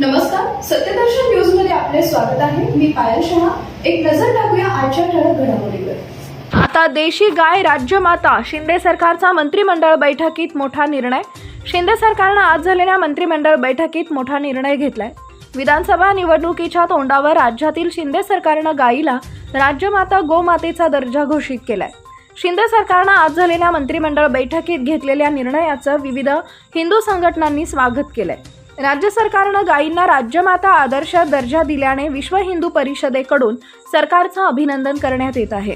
नमस्कार सत्यदर्शन न्यूजमध्ये आपले स्वागत आहे. मी पायल शहा. एक नजर टाकूया आजच्या ठळक घडामोडीवर. आता देशी गाय राज्यमाता शिंदे सरकारचा मंत्रिमंडळ बैठकीत मोठा निर्णय. शिंदे सरकारनं आज झालेल्या मंत्रिमंडळ बैठकीत मोठा निर्णय घेतलाय. विधानसभा निवडणुकीच्या तोंडावर राज्यातील शिंदे सरकारनं गायीला राज्यमाता गोमातेचा दर्जा घोषित केलाय. शिंदे सरकारनं आज झालेल्या मंत्रिमंडळ बैठकीत घेतलेल्या निर्णयाचं विविध हिंदू संघटनांनी स्वागत केलंय. राज्य सरकारनं गायींना राज्यमाता आदर्श दर्जा दिल्याने विश्व हिंदू परिषदेकडून सरकारचं अभिनंदन करण्यात येत आहे.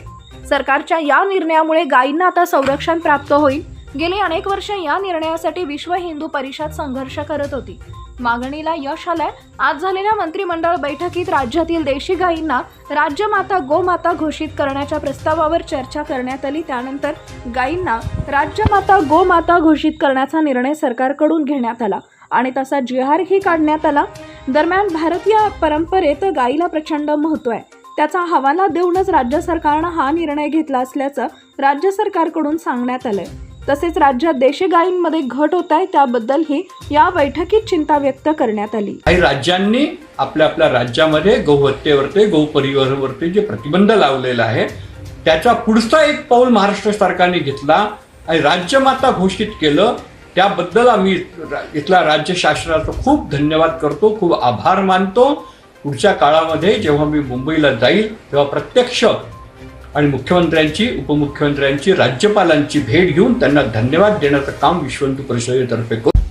सरकारच्या या निर्णयामुळे गायींना आता संरक्षण प्राप्त होईल. गेली अनेक वर्ष या निर्णयासाठी विश्व हिंदू परिषद संघर्ष करत होती. मागणीला यश आलंय. आज झालेल्या मंत्रिमंडळ बैठकीत राज्यातील देशी गायींना राज्यमाता गोमाता घोषित करण्याच्या प्रस्तावावर चर्चा करण्यात आली. त्यानंतर गायींना राज्यमाता गोमाता घोषित करण्याचा निर्णय सरकारकडून घेण्यात आला. आणि तसा जिहारही काढण्यात आला. दरम्यान भारतीय परंपरेत गायीला प्रचंड महत्त्व आहे. त्याचा हवाला देऊनच राज्य सरकारनं हा निर्णय घेतला असल्याचं राज्य सरकारकडून सांगण्यात आलंय. तसेच राज्यात देशी गायींमध्ये घट होत आहे त्याबद्दलही या बैठकीत चिंता व्यक्त करण्यात आली. काही राज्यांनी आपल्या आपल्या राज्यामध्ये गौहत्येवरती गौपरिवारावरती जे प्रतिबंध लावलेला आहे त्याचा पुढचा एक पाऊल महाराष्ट्र सरकारने घेतला आणि राज्यमाता घोषित केलं त्याबद्दल आम्ही इथला राज्य शासनाचा खूप धन्यवाद करतो खूप आभार मानतो. पुढच्या काळामध्ये जेव्हा मी मुंबईला जाईल तेव्हा प्रत्यक्ष आणि मुख्यमंत्र्यांची उपमुख्यमंत्र्यांची राज्यपालांची भेट घेऊन त्यांना धन्यवाद देण्याचं काम विश्व परिषदेतर्फे करू.